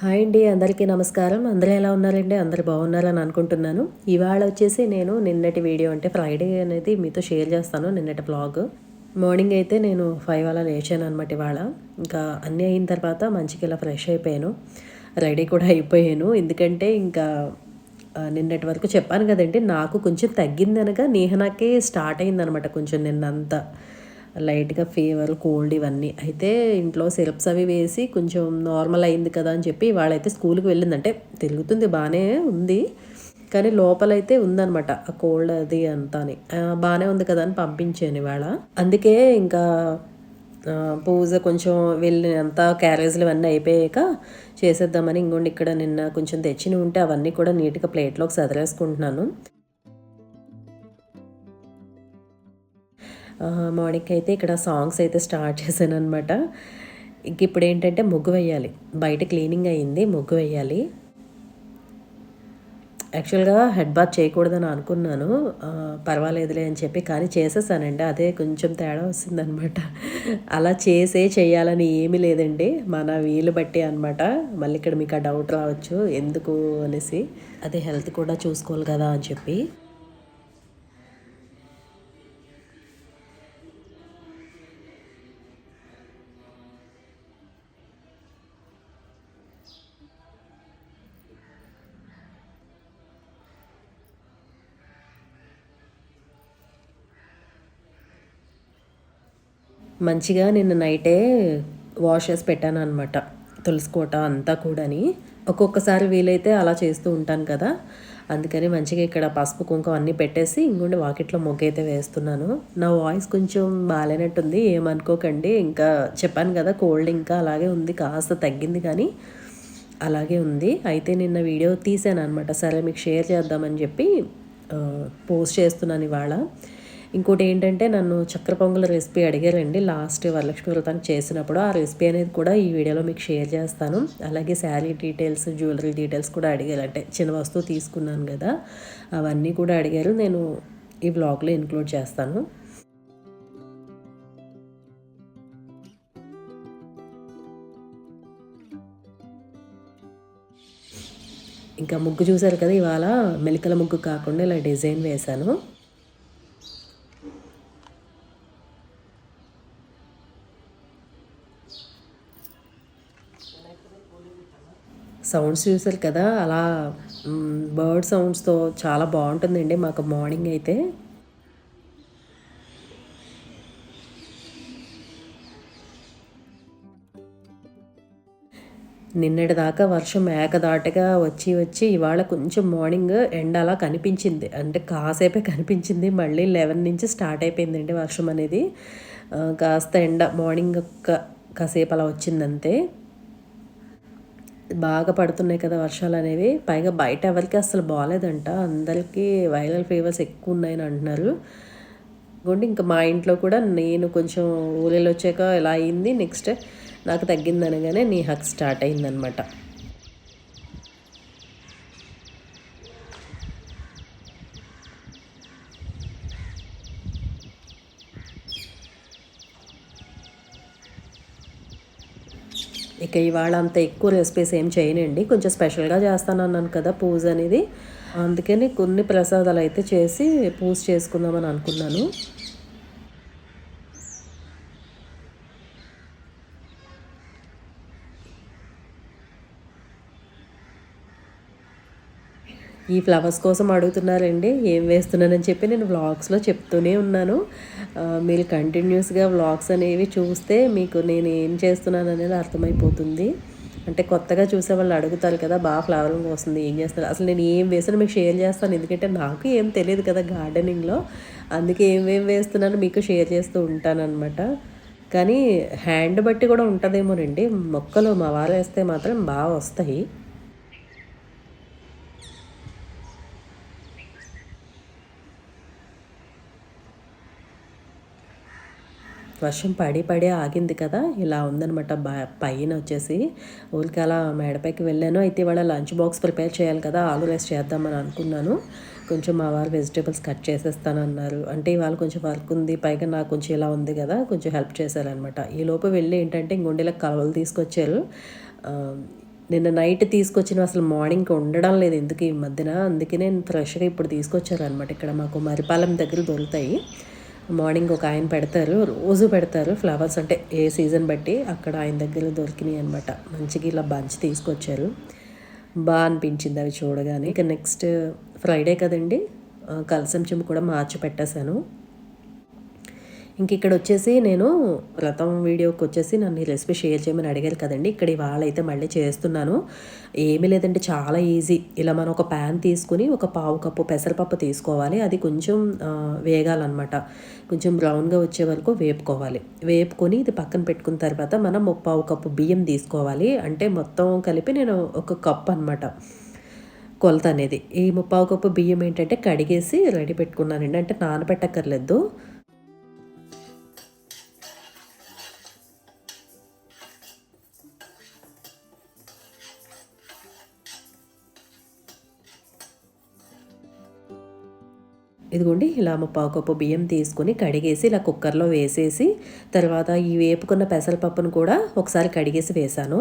Hi అండి అందరికీ నమస్కారం. అందరూ ఎలా ఉన్నారండి? అందరు బాగున్నారని అనుకుంటున్నాను. ఇవాళ వచ్చేసి నేను నిన్నటి వీడియో అంటే ఫ్రైడే అనేది మీతో షేర్ చేస్తాను నిన్నటి బ్లాగ్ మార్నింగ్ అయితే నేను ఫైవ్ అలా లేచాను అనమాట ఇవాళ. ఇంకా అన్నీ అయిన తర్వాత మంచికి ఇలా ఫ్రెష్ అయిపోయాను. రెడీ కూడా అయిపోయాను. ఎందుకంటే ఇంకా నిన్నటి వరకు చెప్పాను కదండి నాకు కొంచెం తగ్గింది అనగా నేహనాకే స్టార్ట్ అయిందనమాట కొంచెం నిన్నంతా. లైట్గా ఫీవర్ కోల్డ్ ఇవన్నీ. అయితే ఇంట్లో సిరప్స్ అవి వేసి కొంచెం నార్మల్ అయింది కదా అని చెప్పి వాళ్ళైతే స్కూల్కి వెళ్ళింది అంటే తిరుగుతుంది బాగానే ఉంది. కానీ లోపలైతే ఉందనమాట ఆ కోల్డ్ అది అంతా అని బాగానే ఉంది కదా అని పంపించాను ఇవాళ. అందుకే ఇంకా పూజ కొంచెం వెళ్ళినంత క్యారేజ్లు ఇవన్నీ అయిపోయాక చేసేద్దామని ఇంకోండి ఇక్కడ నిన్న కొంచెం తెచ్చినవి ఉంటే అవన్నీ కూడా నీట్గా ప్లేట్లోకి సదిరేసుకుంటున్నాను. మార్నింగ్ అయితే ఇక్కడ సాంగ్స్ అయితే స్టార్ట్ చేశాను అనమాట ఇంక ఇప్పుడు ఏంటంటే ముగ్గు వేయాలి. బయట క్లీనింగ్ అయింది ముగ్గు వేయాలి. యాక్చువల్గా హెడ్ బాత్ చేయకూడదని అనుకున్నాను. పర్వాలేదులే అని చెప్పి కానీ చేసేసానండి. అదే కొంచెం తేడా వస్తుందనమాట అలా చేసే చేయాలని ఏమీ లేదండి. మన వీలు బట్టి అనమాట మళ్ళీ ఇక్కడ మీకు ఆ డౌట్ రావచ్చు. ఎందుకు అనేసి. అదే హెల్త్ కూడా చూసుకోవాలి కదా అని చెప్పి. మంచిగా నిన్న నైటే వాష్ చేసి పెట్టాను అనమాట తులసికోట అంతా కూడాని. ఒక్కొక్కసారి వీలైతే అలా చేస్తూ ఉంటాను కదా. అందుకని మంచిగా ఇక్కడ పసుపు కుంకుమ అన్నీ పెట్టేసి ఇంకొండి వాకిట్లో మొగ్గ అయితే వేస్తున్నాను. నా వాయిస్ కొంచెం బాగాలేనట్టుంది ఏమనుకోకండి. ఇంకా చెప్పాను కదా కోల్డ్ ఇంకా అలాగే ఉంది కాస్త తగ్గింది కానీ అలాగే ఉంది. అయితే నిన్న వీడియో తీసాను అనమాట సరే మీకు షేర్ చేద్దామని చెప్పి పోస్ట్ చేస్తున్నాను ఇవాళ. ఇంకోటి ఏంటంటే నన్ను చక్కెర పొంగల్ రెసిపీ అడిగారండి. లాస్ట్ వరలక్ష్మి వ్రతానికి చేసినప్పుడు ఆ రెసిపీ అనేది కూడా ఈ వీడియోలో మీకు షేర్ చేస్తాను. అలాగే శారీ డీటెయిల్స్ జ్యువెలరీ డీటెయిల్స్ కూడా అడిగారు. అంటే చిన్న వస్తువు తీసుకున్నాను కదా అవన్నీ కూడా అడిగారు. నేను ఈ వ్లాగ్లో ఇంక్లూడ్ చేస్తాను. ఇంకా ముగ్గు చూసారు కదా ఇవాళ మెలికల ముగ్గు కాకుండా ఇలా డిజైన్ వేశాను. సౌండ్స్ చూసారు కదా అలా బర్డ్ సౌండ్స్తో చాలా బాగుంటుందండి మాకు మార్నింగ్ అయితే. నిన్నటి దాకా వర్షం ఏకదాటగా వచ్చి వచ్చి ఇవాళ కొంచెం మార్నింగ్ ఎండ అలా కనిపించింది. అంటే కాసేపే కనిపించింది. మళ్ళీ లెవెన్ నుంచి స్టార్ట్ అయిపోయిందండి వర్షం అనేది. కాస్త ఎండ మార్నింగ్ ఒక్క కాసేపు అలా వచ్చిందంతే. బాగా పడుతున్నాయి కదా వర్షాలు అనేవి. పైగా బయట ఎవరికి అసలు బాగాలేదంట అందరికీ వైరల్ ఫీవర్స్ ఎక్కువ ఉన్నాయని అంటున్నారు. కాబట్టి ఇంకా మా ఇంట్లో కూడా నేను కొంచెం ఊళ్ళో వచ్చాక ఇలా అయింది. నెక్స్ట్ నాకు తగ్గిందనగానే నీ హక్ స్టార్ట్ అయిందనమాట. ఇక ఇవాళ అంత ఎక్కువ రెసిపీస్ ఏం చేయనండి. కొంచెం స్పెషల్గా చేస్తాను అన్నాను కదా పూజ అనేది. అందుకని కొన్ని ప్రసాదాలు అయితే చేసి పూజ చేసుకుందామని అనుకున్నాను. ఈ ఫ్లవర్స్ కోసం అడుగుతున్నారండి ఏం వేస్తున్నానని చెప్పి నేను వ్లాగ్స్లో చెప్తూనే ఉన్నాను. మీరు కంటిన్యూస్గా వ్లాగ్స్ అనేవి చూస్తే మీకు నేను ఏం చేస్తున్నాను అనేది అర్థమైపోతుంది. అంటే కొత్తగా చూసే వాళ్ళు అడుగుతారు కదా బాగా ఫ్లవరింగ్ వస్తుంది ఏం చేస్తారు అసలు నేను ఏం వేసాను మీకు షేర్ చేస్తాను ఎందుకంటే నాకు ఏం తెలియదు కదా గార్డెనింగ్లో అందుకే ఏమేం వేస్తున్నాను మీకు షేర్ చేస్తూ ఉంటానన్నమాట. కానీ హ్యాండ్ బట్టి కూడా ఉంటుందేమోనండి మొక్కలు మా వారు వేస్తే మాత్రం బాగా వస్తాయి. వర్షం పడి పడి ఆగింది కదా ఇలా ఉందనమాట బా పైన వచ్చేసి ఊరికి అలా మేడపైకి వెళ్ళాను. అయితే ఇవాళ లంచ్ బాక్స్ ప్రిపేర్ చేయాలి కదా ఆలు రైస్ చేద్దామని అనుకున్నాను. కొంచెం మా వారు వెజిటేబుల్స్ కట్ చేసేస్తానన్నారు అంటే ఇవాళ కొంచెం వర్క్ ఉంది పైగా నాకు కొంచెం ఇలా ఉంది కదా కొంచెం హెల్ప్ చేశారనమాట ఈ లోపు వెళ్ళి ఏంటంటే ఇంకొండేలా కలవలు తీసుకొచ్చారు. నిన్న నైట్ తీసుకొచ్చిన అసలు మార్నింగ్ ఉండడం లేదు ఎందుకు ఈ మధ్యన. అందుకే నేను ఫ్రెష్గా ఇప్పుడు తీసుకొచ్చారనమాట ఇక్కడ మాకు మరిపాలెం దగ్గర దొరుకుతాయి. మార్నింగ్ ఒక ఆయన పెడతారు రోజు పెడతారు ఫ్లవర్స్. అంటే ఏ సీజన్ బట్టి అక్కడ ఆయన దగ్గర దొరికినాయి అనమాట మంచిగా ఇలా బంచ్ తీసుకొచ్చారు. బాగా అనిపించింది అవి చూడగానే. ఇక నెక్స్ట్ ఫ్రైడే కదండి కలసం చెంబు కూడా మార్చి పెట్టేశాను. ఇంక ఇక్కడ వచ్చేసి నేను రథం వీడియోకి వచ్చేసి నన్ను ఈ రెసిపీ షేర్ చేయమని అడిగారు కదండి. ఇక్కడ ఇవాళ అయితే మళ్ళీ చేస్తున్నాను. ఏమీ లేదంటే చాలా ఈజీ. ఇలా మనం ఒక ప్యాన్ తీసుకుని ఒక పావు కప్పు పెసరపప్పు తీసుకోవాలి. అది కొంచెం వేగాలన్నమాట. కొంచెం బ్రౌన్గా వచ్చే వరకు వేపుకోవాలి. వేపుకొని ఇది పక్కన పెట్టుకున్న తర్వాత మనం ముప్పావు కప్పు బియ్యం తీసుకోవాలి. అంటే మొత్తం కలిపి నేను ఒక కప్ అనమాట కొలత అనేది. ఈ ముప్పావు కప్పు బియ్యం ఏంటంటే కడిగేసి రెడీ పెట్టుకున్నానండి. అంటే నానబెట్టక్కర్లేదు. ఇదిగోండి ఇలా పావు కప్పు బియ్యం తీసుకుని కడిగేసి ఇలా కుక్కర్లో వేసేసి తర్వాత ఈ వేపుకున్న పెసరపప్పును కూడా ఒకసారి కడిగేసి వేసాను.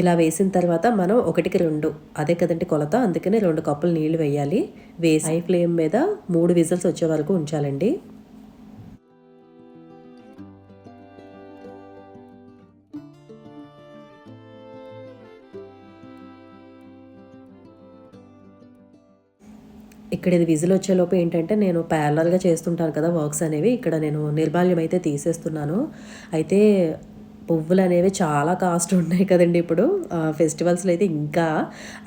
ఇలా వేసిన తర్వాత మనం ఒకటికి రెండు అదే కదండి కొలత అందుకనే రెండు కప్పులు నీళ్ళు వేయాలి. వేసి హై ఫ్లేమ్ మీద మూడు విజిల్స్ వచ్చే వరకు ఉంచాలండి. ఇక్కడ ఇది విజిల్ వచ్చేలోపు ఏంటంటే నేను ప్యారలల్గా చేస్తుంటాను కదా వర్క్స్ అనేవి. ఇక్కడ నేను నిర్మాల్యం అయితే తీసేస్తున్నాను. అయితే పువ్వులు అనేవి చాలా కాస్ట్ ఉన్నాయి కదండి ఇప్పుడు. ఫెస్టివల్స్లో అయితే ఇంకా.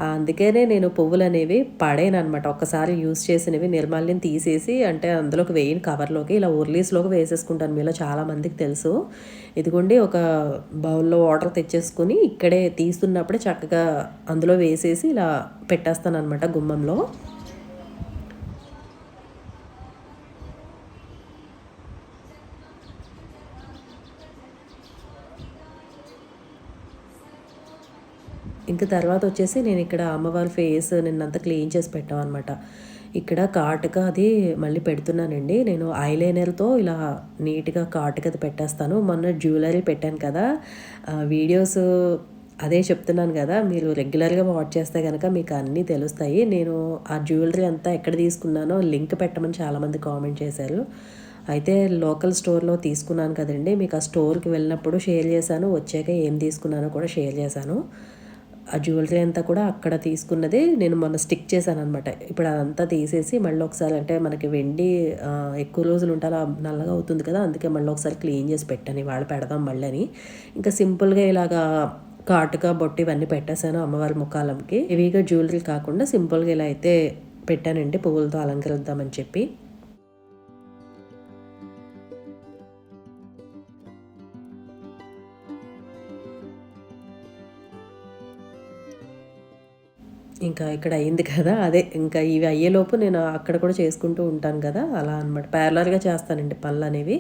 అందుకనే నేను పువ్వులు అనేవి పడేను అనమాట ఒక్కసారి యూస్ చేసినవి నిర్మాల్యం తీసేసి అంటే అందులోకి వేయని కవర్లోకి ఇలా ఉర్లీస్లోకి వేసేసుకుంటాను. మీలో చాలామందికి తెలుసు. ఇదిగోండి ఒక బౌల్లో వాటర్ తెచ్చేసుకుని ఇక్కడే తీస్తున్నప్పుడే చక్కగా అందులో వేసేసి ఇలా పెట్టేస్తాను అనమాట గుమ్మంలో. ఇంకా తర్వాత వచ్చేసి నేను ఇక్కడ అమ్మవారి ఫేస్ నిన్నంతా క్లీన్ చేసి పెట్టాం అనమాట ఇక్కడ కాటుక అది మళ్ళీ పెడుతున్నానండి. నేను ఐలైనర్తో ఇలా నీట్గా కాటుక అది పెట్టేస్తాను. మొన్న జ్యువెలరీ పెట్టాను కదా. వీడియోస్ అదే చెప్తున్నాను కదా. మీరు రెగ్యులర్గా వాచ్ చేస్తే కనుక మీకు అన్నీ తెలుస్తాయి. నేను ఆ జ్యువెలరీ అంతా ఎక్కడ తీసుకున్నానో లింక్ పెట్టమని చాలామంది కామెంట్ చేశారు. అయితే లోకల్ స్టోర్లో తీసుకున్నాను కదండి. మీకు ఆ స్టోర్కి వెళ్ళినప్పుడు షేర్ చేశాను. వచ్చాక ఏం తీసుకున్నానో కూడా షేర్ చేశాను. ఆ జ్యువెలరీ అంతా కూడా అక్కడ తీసుకున్నది నేను మొన్న స్టిక్ చేశాను అనమాట ఇప్పుడు అదంతా తీసేసి మళ్ళీ ఒకసారి అంటే మనకి వెండి ఎక్కువ రోజులు ఉంటే నల్లగా అవుతుంది కదా అందుకే మళ్ళీ ఒకసారి క్లీన్ చేసి పెట్టాను ఇవాళ పెడదాం మళ్ళీ అని. ఇంకా సింపుల్గా ఇలాగా కాటుగా బొట్టి ఇవన్నీ పెట్టేశాను అమ్మవారి ముఖాలంకి. హెవీగా జ్యువెలరీ కాకుండా సింపుల్గా ఇలా అయితే పెట్టానండి పువ్వులతో అలంకరిద్దామని చెప్పి. ఇంకా ఇక్కడ అయింది కదా అదే ఇంకా ఇవి అయ్యేలోపు నేను అక్కడ కూడా చేసుకుంటూ ఉంటాను కదా అలా అనమాట ప్యారలర్గా చేస్తానండి పనులు అనేవి.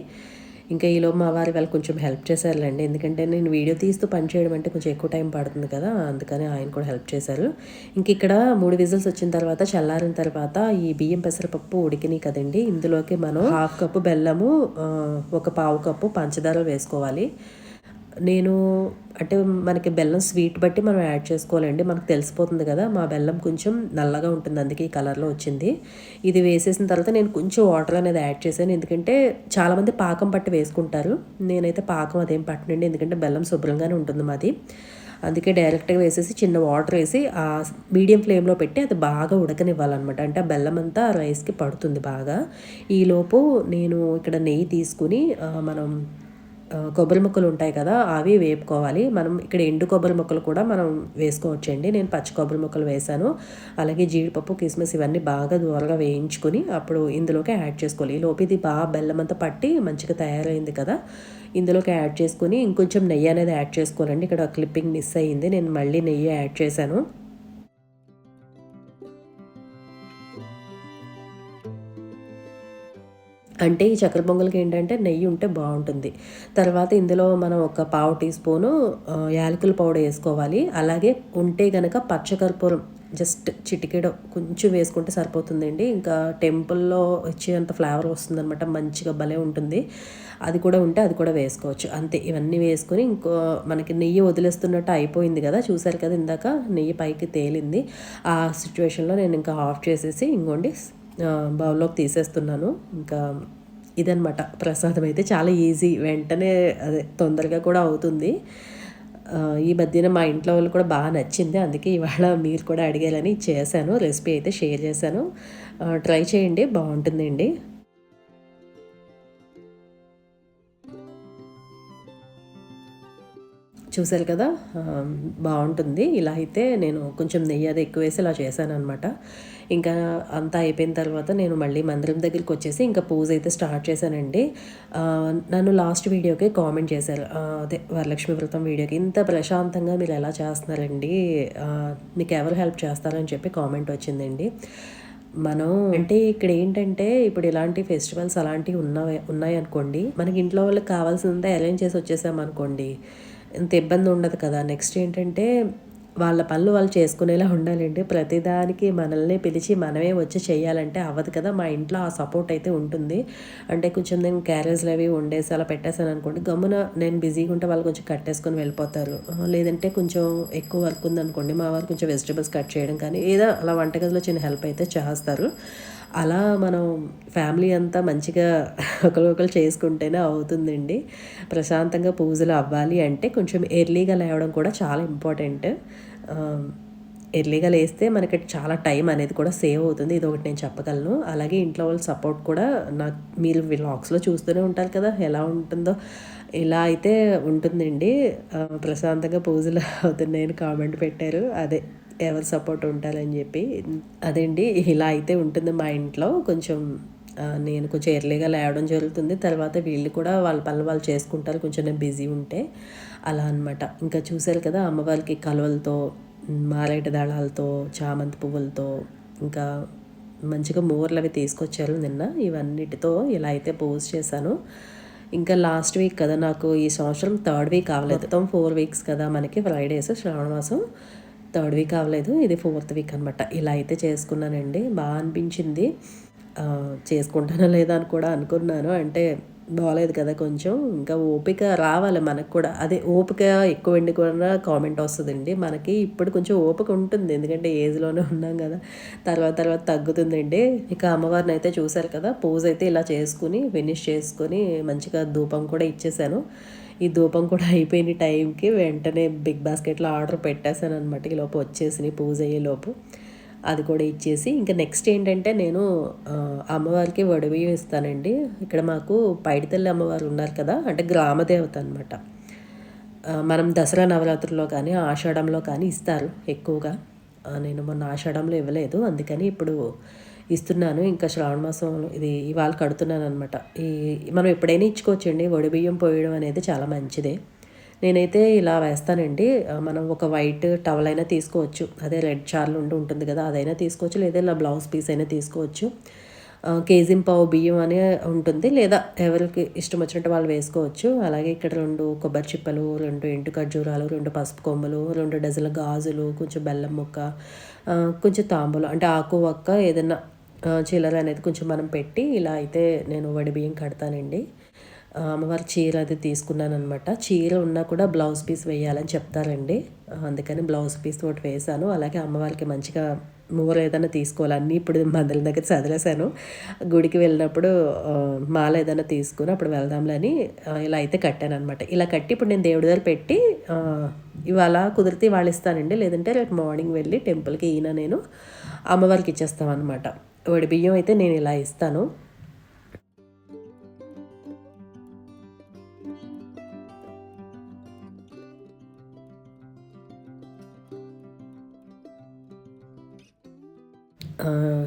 ఇంకా ఈలోపు మా వారి వాళ్ళు కొంచెం హెల్ప్ చేశారులేండి. ఎందుకంటే నేను వీడియో తీస్తూ పని చేయడం అంటే కొంచెం ఎక్కువ టైం పడుతుంది కదా అందుకని ఆయన కూడా హెల్ప్ చేశారు. ఇంక ఇక్కడ మూడు విజిల్స్ వచ్చిన తర్వాత చల్లారిన తర్వాత ఈ బియ్యం పెసరపప్పు ఉడికినాయి కదండి. ఇందులోకి మనం హాఫ్ కప్పు బెల్లము ఒక పావు కప్పు పంచదార వేసుకోవాలి. నేను అంటే మనకి బెల్లం స్వీట్ బట్టి మనం యాడ్ చేసుకోవాలండి. మనకు తెలిసిపోతుంది కదా మా బెల్లం కొంచెం నల్లగా ఉంటుంది అందుకే ఈ కలర్లో వచ్చింది. ఇది వేసేసిన తర్వాత నేను కొంచెం వాటర్ అనేది యాడ్ చేశాను. ఎందుకంటే చాలామంది పాకం పట్టి వేసుకుంటారు. నేనైతే పాకం అదేం పట్టనండి ఎందుకంటే బెల్లం శుభ్రంగానే ఉంటుంది మాది. అందుకే డైరెక్ట్గా వేసేసి చిన్న వాటర్ వేసి ఆ మీడియం ఫ్లేమ్లో పెట్టి అది బాగా ఉడకనివ్వాలన్నమాట. అంటే ఆ బెల్లం అంతా రైస్కి పడుతుంది బాగా. ఈలోపు నేను ఇక్కడ నెయ్యి తీసుకుని మనం కొబ్బరి ముక్కలు ఉంటాయి కదా అవి వేపుకోవాలి. మనం ఇక్కడ ఎండు కొబ్బరి ముక్కలు కూడా మనం వేసుకోవచ్చండి. నేను పచ్చి కొబ్బరి ముక్కలు వేసాను అలాగే జీడిపప్పు కిస్మిస్ ఇవన్నీ బాగా దూరగా వేయించుకొని అప్పుడు ఇందులోకి యాడ్ చేసుకోవాలి. ఈ లోపు ఇది బాగా బెల్లం అంతా పట్టి మంచిగా తయారైంది కదా ఇందులోకి యాడ్ చేసుకుని ఇంకొంచెం నెయ్యి అనేది యాడ్ చేసుకోవాలండి. ఇక్కడ క్లిప్పింగ్ మిస్ అయ్యింది. నేను మళ్ళీ నెయ్యి యాడ్ చేశాను. అంటే ఈ చక్కెర పొంగల్కి ఏంటంటే నెయ్యి ఉంటే బాగుంటుంది. తర్వాత ఇందులో మనం ఒక పావు టీ స్పూను యాలకుల పౌడర్ వేసుకోవాలి. అలాగే ఉంటే గనక పచ్చకర్పూరం జస్ట్ చిటికెడు కొంచెం వేసుకుంటే సరిపోతుందండి. ఇంకా టెంపుల్లో వచ్చేంత ఫ్లేవర్ వస్తుందన్నమాట. మంచిగా భలే ఉంటుంది. అది కూడా ఉంటే అది కూడా వేసుకోవచ్చు. అంతే ఇవన్నీ వేసుకొని ఇంకో మనకి నెయ్యి వదిలేస్తున్నట్టు అయిపోయింది కదా చూసారు కదా ఇందాక? నెయ్యి పైకి తేలింది. ఆ సిచ్యువేషన్లో నేను ఇంకా ఆఫ్ చేసేసి ఇంకోండి బౌల్లోకి తీసేస్తున్నాను. ఇంకా ఇదనమాట ప్రసాదం అయితే చాలా ఈజీ. వెంటనే అదే తొందరగా కూడా అవుతుంది. ఈ మధ్యన మా ఇంట్లో వాళ్ళు కూడా బాగా నచ్చింది. అందుకే ఇవాళ మీరు కూడా అడిగారని చేశాను. రెసిపీ అయితే షేర్ చేశాను. ట్రై చేయండి. బాగుంటుందండి. చూశారు కదా? బాగుంటుంది. ఇలా అయితే నేను కొంచెం నెయ్యి అది ఎక్కువ వేసి ఇలా చేశాను అనమాట ఇంకా అంతా అయిపోయిన తర్వాత నేను మళ్ళీ మందిరం దగ్గరికి వచ్చేసి ఇంకా పూజ అయితే స్టార్ట్ చేశానండి. నన్ను లాస్ట్ వీడియోకి కామెంట్ చేశారు. అదే వరలక్ష్మి వ్రతం వీడియోకి. ఇంత ప్రశాంతంగా మీరు ఎలా చేస్తున్నారండి? మీకు ఎవరు హెల్ప్ చేస్తారని చెప్పి కామెంట్ వచ్చిందండి. మనం అంటే ఇక్కడ ఏంటంటే ఇప్పుడు ఇలాంటి ఫెస్టివల్స్ అలాంటివి ఉన్నాయి ఉన్నాయి అనుకోండి. మనకి ఇంట్లో వాళ్ళకి కావాల్సినంత అరేంజ్ చేసి వచ్చేసాం అనుకోండి ఇంత ఇబ్బంది ఉండదు కదా. నెక్స్ట్ ఏంటంటే వాళ్ళ పనులు వాళ్ళు చేసుకునేలా ఉండాలండి ప్రతిదానికి మనల్ని పిలిచి మనమే వచ్చి చేయాలంటే అవ్వదు కదా. మా ఇంట్లో ఆ సపోర్ట్ అయితే ఉంటుంది. అంటే కొంచెం నేను క్యారేజ్లు అవి వండేసి అలా పెట్టేసాను అనుకోండి గమ్మున నేను బిజీగా ఉంటే వాళ్ళు కొంచెం కట్టేసుకొని వెళ్ళిపోతారు. లేదంటే కొంచెం ఎక్కువ వర్క్ ఉందనుకోండి మా వారు కొంచెం వెజిటబుల్స్ కట్ చేయడం కానీ ఏదో అలా వంటగదిలో చిన్న హెల్ప్ అయితే చేస్తారు. అలా మనం ఫ్యామిలీ అంతా మంచిగా ఒకరికొకరు చేసుకుంటేనే అవుతుందండి. ప్రశాంతంగా పూజలు అవ్వాలి అంటే కొంచెం ఎర్లీగా లేవడం కూడా చాలా ఇంపార్టెంట్. ఎర్లీగా లేస్తే మనకి చాలా టైం అనేది కూడా సేవ్ అవుతుంది. ఇది ఒకటి నేను చెప్పగలను. అలాగే ఇంట్లో వాళ్ళ సపోర్ట్ కూడా నాకు మీరు వ్లాగ్స్లో చూస్తూనే ఉంటారు కదా ఎలా ఉంటుందో. ఇలా అయితే ఉంటుందండి. ప్రశాంతంగా పూజలు అవుతున్నాయని కామెంట్ పెట్టారు. అదే. ఎవరు సపోర్ట్ ఉంటారని చెప్పి అదండి ఇలా అయితే ఉంటుంది మా ఇంట్లో. కొంచెం నేను కొంచెం ఎర్లీగా లేవడం జరుగుతుంది. తర్వాత వీళ్ళు కూడా వాళ్ళ పనులు వాళ్ళు చేసుకుంటారు. కొంచెం నేను బిజీ ఉంటే అలా అనమాట ఇంకా చూశారు కదా అమ్మవారికి కలువలతో మారేట దళాలతో చామంతి పువ్వులతో ఇంకా మంచిగా మూరలు అవి తీసుకొచ్చారు నిన్న. ఇవన్నిటితో ఇలా అయితే పోస్ట్ చేశాను. ఇంకా లాస్ట్ వీక్ కదా నాకు ఈ సంవత్సరం థర్డ్ వీక్ అవ్వలేదు. మొత్తం ఫోర్ వీక్స్ కదా మనకి ఫ్రైడేస్ శ్రావణ మాసం. థర్డ్ వీక్ అవ్వలేదు ఇది ఫోర్త్ వీక్ అనమాట ఇలా అయితే చేసుకున్నానండి. బాగా అనిపించింది. చేసుకుంటానో లేదా అని కూడా అనుకున్నాను. అంటే బాగాలేదు కదా కొంచెం. ఇంకా ఓపిక రావాలి మనకు కూడా. అదే ఓపిక ఎక్కువ ఎండి కూడా కామెంట్ వస్తుందండి. మనకి ఇప్పుడు కొంచెం ఓపిక ఉంటుంది. ఎందుకంటే ఏజ్లోనే ఉన్నాం కదా. తర్వాత తర్వాత తగ్గుతుందండి. ఇక అమ్మవారిని అయితే చూశారు కదా. పూజ అయితే ఇలా చేసుకుని ఫినిష్ చేసుకుని మంచిగా ధూపం కూడా ఇచ్చేసాను. ఈ ధూపం కూడా అయిపోయిన టైంకి వెంటనే బిగ్ బాస్కెట్లో ఆర్డర్ పెట్టేశాను అనమాట ఈ లోపు వచ్చేసి పూజ అయ్యేలోపు అది కూడా ఇచ్చేసి ఇంకా నెక్స్ట్ ఏంటంటే నేను అమ్మవారికి వడబియ్యం ఇస్తానండి. ఇక్కడ మాకు పైడితల్లి అమ్మవారు ఉన్నారు కదా అంటే గ్రామదేవత అనమాట మనం దసరా నవరాత్రుల్లో కానీ ఆషాఢంలో కానీ ఇస్తారు ఎక్కువగా. నేను మొన్న ఆషాఢంలో ఇవ్వలేదు అందుకని ఇప్పుడు ఇస్తున్నాను. ఇంకా శ్రావణ మాసం ఇది ఇవాళ కడుతున్నాను అనమాట ఈ మనం ఎప్పుడైనా ఇచ్చుకోవచ్చండి. బియ్యం పోయడం అనేది చాలా మంచిదే. నేనైతే ఇలా వేస్తానండి. మనం ఒక వైట్ టవల్ అయినా తీసుకోవచ్చు. అదే రెడ్ చార్లు ఉండి ఉంటుంది కదా అదైనా తీసుకోవచ్చు. లేదా ఇలా బ్లౌజ్ పీస్ అయినా తీసుకోవచ్చు. కేజీ పావు బియ్యం అనే ఉంటుంది. లేదా ఎవరికి ఇష్టం వచ్చినట్టు వాళ్ళు వేసుకోవచ్చు. అలాగే ఇక్కడ రెండు కొబ్బరి చిప్పలు రెండు ఇంటి ఖర్జూరాలు రెండు పసుపు కొమ్మలు రెండు డజన్ల గాజులు కొంచెం బెల్లం ముక్క కొంచెం తాంబూలం అంటే ఆకు ఒక్క ఏదైనా చిల్లర అనేది కొంచెం మనం పెట్టి ఇలా అయితే నేను వడి బియ్యం కడతానండి. అమ్మవారి చీర అది తీసుకున్నాను అనమాట చీర ఉన్నా కూడా బ్లౌజ్ పీస్ వేయాలని చెప్తారండి. అందుకని బ్లౌజ్ పీస్ ఒకటి వేసాను అలాగే అమ్మవారికి మంచిగా మూర ఏదైనా తీసుకోవాలి. ఇప్పుడు మందల దగ్గర చదివేశాను. గుడికి వెళ్ళినప్పుడు మాల ఏదైనా తీసుకుని అప్పుడు వెళ్దాంలే అని ఇలా అయితే కట్టాను అనమాట ఇలా కట్టి ఇప్పుడు నేను దేవుడి దగ్గర పెట్టి ఇవాళ కుదిరితే వాళ్ళు ఇస్తానండి. లేదంటే రేపు మార్నింగ్ వెళ్ళి టెంపుల్కి ఈయన నేను అమ్మవారికి ఇచ్చేస్తాం అనమాట బియ్యం అయితే నేను ఇలా ఇస్తాను.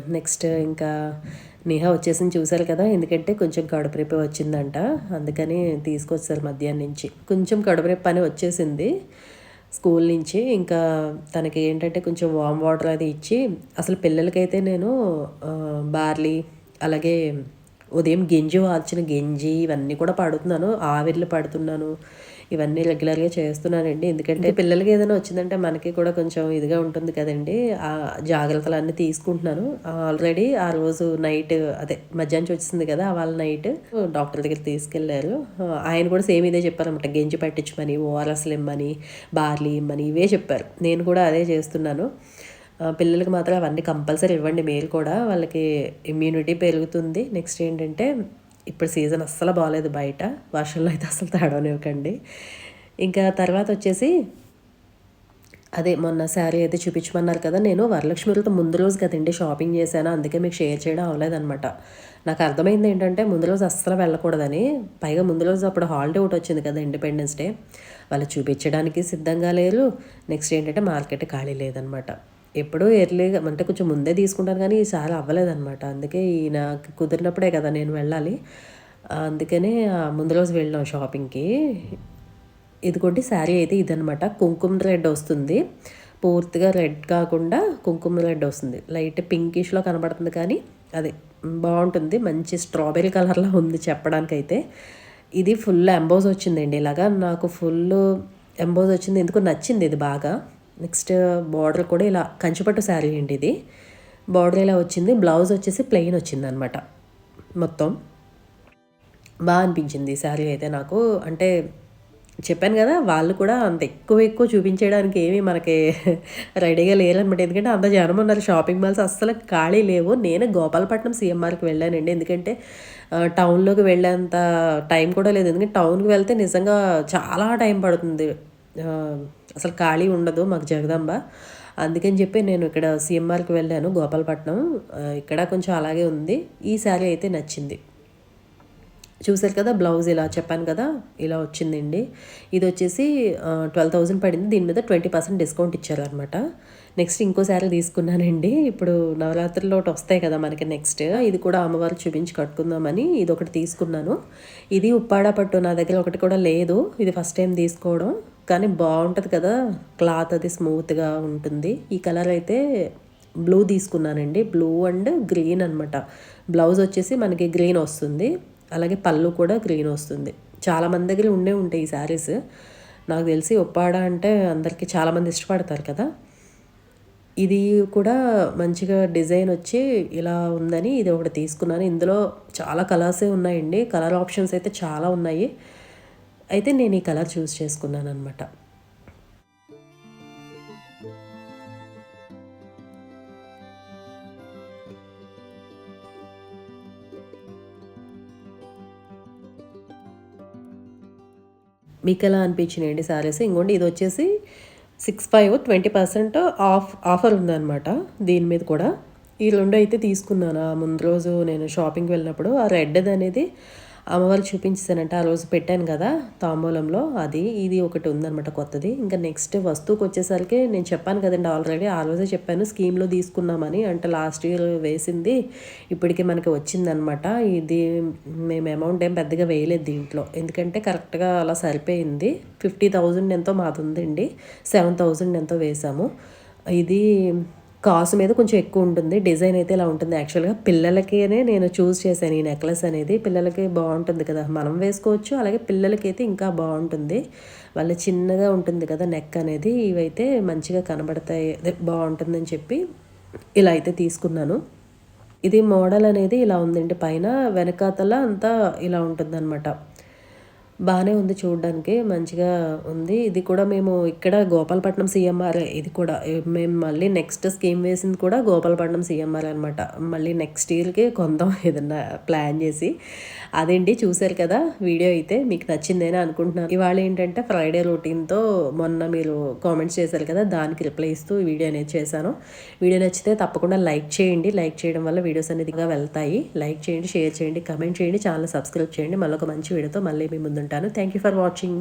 నెక్స్ట్ ఇంకా నేహా వచ్చేసింది చూశారు కదా ఎందుకంటే కొంచెం కడుపు వచ్చిందంట అందుకని తీసుకొచ్చారు మధ్యాహ్నం నుంచి. కొంచెం కడుపు పని వచ్చేసింది. స్కూల్ నుంచి ఇంకా తనకి ఏంటంటే కొంచెం వామ్ వాటర్ అది ఇచ్చి అసలు పిల్లలకైతే నేను బార్లీ అలాగే ఉదయం గింజి వాల్చిన గింజి ఇవన్నీ కూడా పడుతున్నాను ఆవిర్లు పడుతున్నాను. ఇవన్నీ రెగ్యులర్గా చేస్తున్నానండి. ఎందుకంటే పిల్లలకి ఏదైనా వచ్చిందంటే మనకి కూడా కొంచెం ఇదిగా ఉంటుంది కదండి. ఆ జాగ్రత్తలు అన్నీ తీసుకుంటున్నాను ఆల్రెడీ ఆ రోజు నైట్ అదే మధ్యాహ్నం వచ్చింది కదా వాళ్ళ నైట్ డాక్టర్ దగ్గర తీసుకెళ్ళారు. ఆయన కూడా సేమ్ ఇదే చెప్పారనమాట గెంజి పట్టించమని ఓఆర్ఎస్లు ఇమ్మని బార్లీ ఇమ్మని ఇవే చెప్పారు. నేను కూడా అదే చేస్తున్నాను. పిల్లలకి మాత్రం అవన్నీ కంపల్సరీ ఇవ్వండి. మీరు కూడా వాళ్ళకి ఇమ్యూనిటీ పెరుగుతుంది. నెక్స్ట్ ఏంటంటే ఇప్పుడు సీజన్ అస్సలు బాగాలేదు బయట. వర్షంలో అయితే అసలు తాడనివ్వకండి. ఇంకా తర్వాత వచ్చేసి అదే మొన్న శారీ అయితే చూపించమన్నారు కదా నేను వరలక్ష్మి వ్రతం ముందు రోజు కదండి షాపింగ్ చేశాను. అందుకే మీకు షేర్ చేయడం అవ్వలేదన్నమాట. నాకు అర్థమైంది ఏంటంటే ముందు రోజు అస్సలు వెళ్ళకూడదని. పైగా ముందు రోజు అప్పుడు హాలిడే ఒకటి వచ్చింది కదా ఇండిపెండెన్స్ డే వాళ్ళు చూపించడానికి సిద్ధంగా లేరు. నెక్స్ట్ ఏంటంటే మార్కెట్ ఖాళీ లేదనమాట ఎప్పుడూ ఎర్లీగా అంటే కొంచెం ముందే తీసుకుంటాను కానీ ఈసారి అవ్వలేదన్నమాట. అందుకే ఈయన కుదిరినప్పుడే కదా నేను వెళ్ళాలి. అందుకనే ముందు రోజు వెళ్ళాం షాపింగ్కి. ఇదిగోండి శారీ అయితే ఇదనమాట కుంకుమ రెడ్ వస్తుంది. పూర్తిగా రెడ్ కాకుండా కుంకుమ రెడ్ వస్తుంది. లైట్ పింకిష్లో కనబడుతుంది కానీ అది బాగుంటుంది. మంచి స్ట్రాబెరీ కలర్లో ఉంది చెప్పడానికైతే. ఇది ఫుల్ ఎంబోజ్ వచ్చిందండి. ఇలాగా నాకు ఫుల్ ఎంబోజ్ వచ్చింది. ఎందుకు నచ్చింది ఇది బాగా. నెక్స్ట్ బార్డర్ కూడా ఇలా కంచిపట్టు శారీ అండి ఇది. బార్డర్ ఇలా వచ్చింది. బ్లౌజ్ వచ్చేసి ప్లెయిన్ వచ్చింది అనమాట మొత్తం. బాగా అనిపించింది శారీ అయితే నాకు. అంటే చెప్పాను కదా వాళ్ళు కూడా అంత ఎక్కువ ఎక్కువ చూపించడానికి ఏమీ మనకి రెడీగా లేరనమాట. ఎందుకంటే అంత జనం ఉన్నారు. షాపింగ్ మాల్స్ అస్సలు ఖాళీ లేవు. నేను గోపాలపట్నం సీఎంఆర్కి వెళ్ళానండి. ఎందుకంటే టౌన్లోకి వెళ్ళేంత టైం కూడా లేదు. ఎందుకంటే టౌన్కి వెళ్తే నిజంగా చాలా టైం పడుతుంది. అసలు ఖాళీ ఉండదు మాకు జగదాంబ. అందుకని చెప్పి నేను ఇక్కడ సిఎంఆర్కి వెళ్ళాను గోపాలపట్నం. ఇక్కడ కొంచెం అలాగే ఉంది. ఈ శారీ అయితే నచ్చింది. చూసారు కదా బ్లౌజ్ ఇలా చెప్పాను కదా ఇలా వచ్చిందండి. ఇది వచ్చేసి ట్వెల్వ్ థౌజండ్ పడింది. దీని మీద ట్వంటీ పర్సెంట్ డిస్కౌంట్ ఇచ్చారనమాట నెక్స్ట్ ఇంకో శారీ తీసుకున్నానండి. ఇప్పుడు నవరాత్రిలో ఒకటి వస్తాయి కదా మనకి నెక్స్ట్. ఇది కూడా అమ్మవారు చూపించి కట్టుకుందామని ఇది ఒకటి తీసుకున్నాను. ఇది ఉప్పాడ పట్టు నా దగ్గర ఒకటి కూడా లేదు. ఇది ఫస్ట్ టైం తీసుకోవడం. కానీ బాగుంటుంది కదా క్లాత్ అది స్మూత్గా ఉంటుంది. ఈ కలర్ అయితే బ్లూ తీసుకున్నానండి. బ్లూ అండ్ గ్రీన్ అనమాట బ్లౌజ్ వచ్చేసి మనకి గ్రీన్ వస్తుంది. అలాగే పళ్ళు కూడా గ్రీన్ వస్తుంది. చాలామంది దగ్గర ఉండే ఉంటాయి ఈ శారీస్. నాకు తెలిసి ఒప్పాడ అంటే అందరికీ చాలామంది ఇష్టపడతారు కదా. ఇది కూడా మంచిగా డిజైన్ వచ్చి ఇలా ఉందని ఇది ఒకటి తీసుకున్నాను. ఇందులో చాలా కలర్సే ఉన్నాయండి. కలర్ ఆప్షన్స్ అయితే చాలా ఉన్నాయి. అయితే నేను ఈ కలర్ చూస్ చేసుకున్నాను అనమాట మీకు ఎలా అనిపించినాయండి సారీస్? ఇంకోండి ఇది వచ్చేసి six five twenty percent off offer ఉందన్నమాట దీని మీద కూడా. ఈ రెండు అయితే తీసుకున్నాను. ఆ ముందు రోజు నేను షాపింగ్కి వెళ్ళినప్పుడు ఆ రెడ్ అనేది అమ్మవారు చూపించేసానంట ఆ రోజు పెట్టాను కదా తాంబూలంలో అది ఇది ఒకటి ఉందనమాట కొత్తది. ఇంకా నెక్స్ట్ వస్తువుకి వచ్చేసరికి నేను చెప్పాను కదండి ఆల్రెడీ ఆ రోజే చెప్పాను స్కీమ్లో తీసుకున్నామని అంటే లాస్ట్ ఇయర్ వేసింది ఇప్పటికి మనకి వచ్చిందనమాట ఇది మేము అమౌంట్ ఏం పెద్దగా వేయలేదు దీంట్లో. ఎందుకంటే కరెక్ట్గా అలా సరిపోయింది. ఫిఫ్టీ థౌజండ్ ఎంతో మాది ఉందండి సెవెన్ థౌజండ్ ఎంతో వేసాము. ఇది కాసు మీద కొంచెం ఎక్కువ ఉంటుంది. డిజైన్ అయితే ఇలా ఉంటుంది. యాక్చువల్గా పిల్లలకేనే నేను చూస్ చేశాను ఈ నెక్లెస్ అనేది. పిల్లలకి బాగుంటుంది కదా. మనం వేసుకోవచ్చు. అలాగే పిల్లలకి అయితే ఇంకా బాగుంటుంది. వాళ్ళ చిన్నగా ఉంటుంది కదా నెక్ అనేది. ఇవైతే మంచిగా కనబడతాయి. బాగుంటుందని చెప్పి ఇలా అయితే తీసుకున్నాను. ఇది మోడల్ అనేది ఇలా ఉందండి. పైన వెనకాతల అంతా ఇలా ఉంటుందన్నమాట. బాగానే ఉంది చూడడానికి మంచిగా ఉంది. ఇది కూడా మేము ఇక్కడ గోపాలపట్నం సీఎంఆర్ ఇది కూడా. మేము మళ్ళీ నెక్స్ట్ స్కీమ్ వేసింది కూడా గోపాలపట్నం సీఎంఆర్ అనమాట మళ్ళీ నెక్స్ట్ ఇయర్కి కొందాం ఏదన్నా ప్లాన్ చేసి. అదేంటి చూశారు కదా వీడియో అయితే మీకు నచ్చిందేనా అనుకుంటున్నాను. ఇవాళ ఏంటంటే ఫ్రైడే రొటీన్తో మొన్న మీరు కామెంట్స్ చేశారు కదా దానికి రిప్లై ఇస్తూ వీడియో అనేది చేశాను. వీడియో నచ్చితే తప్పకుండా లైక్ చేయండి. లైక్ చేయడం వల్ల వీడియోస్ అనేది వెళ్తాయి. లైక్ చేయండి షేర్ చేయండి కమెంట్ చేయండి ఛానల్ సబ్స్క్రైబ్ చేయండి. మళ్ళీ ఒక మంచి వీడియోతో మళ్ళీ మీ ముందు ఉంటాను థ్యాంక్ యూ ఫర్ వాచింగ్